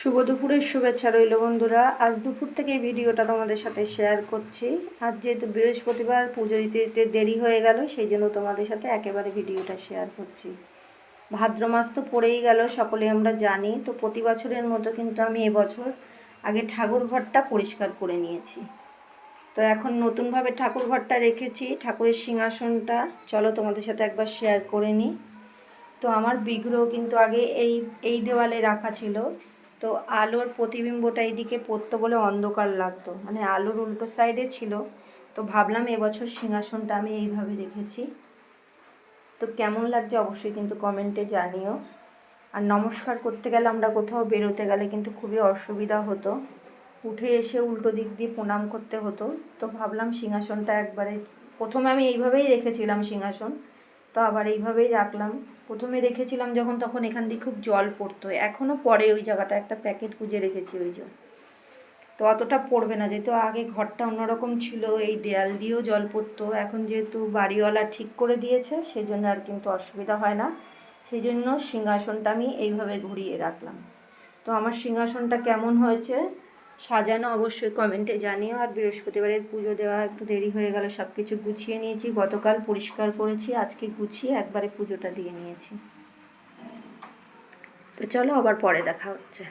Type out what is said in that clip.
শুভ দুপুরের শুভেচ্ছা রইল বন্ধুরা। আজ দুপুর থেকে এই ভিডিওটা তোমাদের সাথে শেয়ার করছি। আজ যেহেতু বৃহস্পতিবার, পুজো দিতে দেরি হয়ে গেল, সেই জন্য তোমাদের সাথে একেবারে ভিডিওটা শেয়ার করছি। ভাদ্র মাস তো পড়েই গেল সকলে আমরা জানি, তো প্রতি বছরের মতো কিন্তু আমি এবছর আগে ঠাকুর ঘরটা পরিষ্কার করে নিয়েছি। তো এখন নতুনভাবে ঠাকুর ঘরটা রেখেছি, ঠাকুরের সিংহাসনটা। চলো তোমাদের সাথে একবার শেয়ার করে নিই। তো আমার বিগ্রহ কিন্তু আগে এই এই দেওয়ালে রাখা ছিল। তো আলোর প্রতিবিম্বটা এইদিকে পড়তো বলে অন্ধকার লাগতো। মানে আলোর উল্টো সাইডে ছিল। তো ভাবলাম এবছর সিংহাসনটা আমি এইভাবে রেখেছি। তো কেমন লাগছে অবশ্যই কিন্তু কমেন্টে জানিও। আর নমস্কার করতে গেলে আমরা কোথাও বেরোতে গেলে কিন্তু খুবই অসুবিধা হতো। উঠে এসে উল্টো দিক দিয়ে প্রণাম করতে হতো। তো ভাবলাম সিংহাসনটা একবারে, প্রথমে আমি এইভাবেই রেখেছিলাম সিংহাসন। তো আবার এইভাবেই রাখলাম। প্রথমে রেখেছিলাম যখন, তখন এখান দিয়ে খুব জল পড়তো। এখনও পরে ওই জায়গাটা, একটা প্যাকেট গুজে রেখেছি ওই যে। তো অতটা পড়বে না, যেহেতু আগে ঘরটা অন্যরকম ছিল, এই দেয়াল দিয়েও জল পড়তো। এখন যেহেতু বাড়িওয়ালা ঠিক করে দিয়েছে সেই জন্য আর কিন্তু অসুবিধা হয় না। সেই জন্য সিংহাসনটা আমি এইভাবে ঘুরিয়ে রাখলাম। তো আমার সিংহাসনটা কেমন হয়েছে? সাজানো অবশ্যই কমেন্টে জানিও। আর বৃহস্পতিবারের পুজো দেওয়া একটু দেরি হয়ে গেল সব কিছু গুছিয়ে নিয়েছি, গতকাল পরিষ্কার করেছি, আজকে গুছিয়ে একবারে পুজোটা দিয়ে নিয়েছি। তো চলো আবার পরে দেখা হচ্ছে।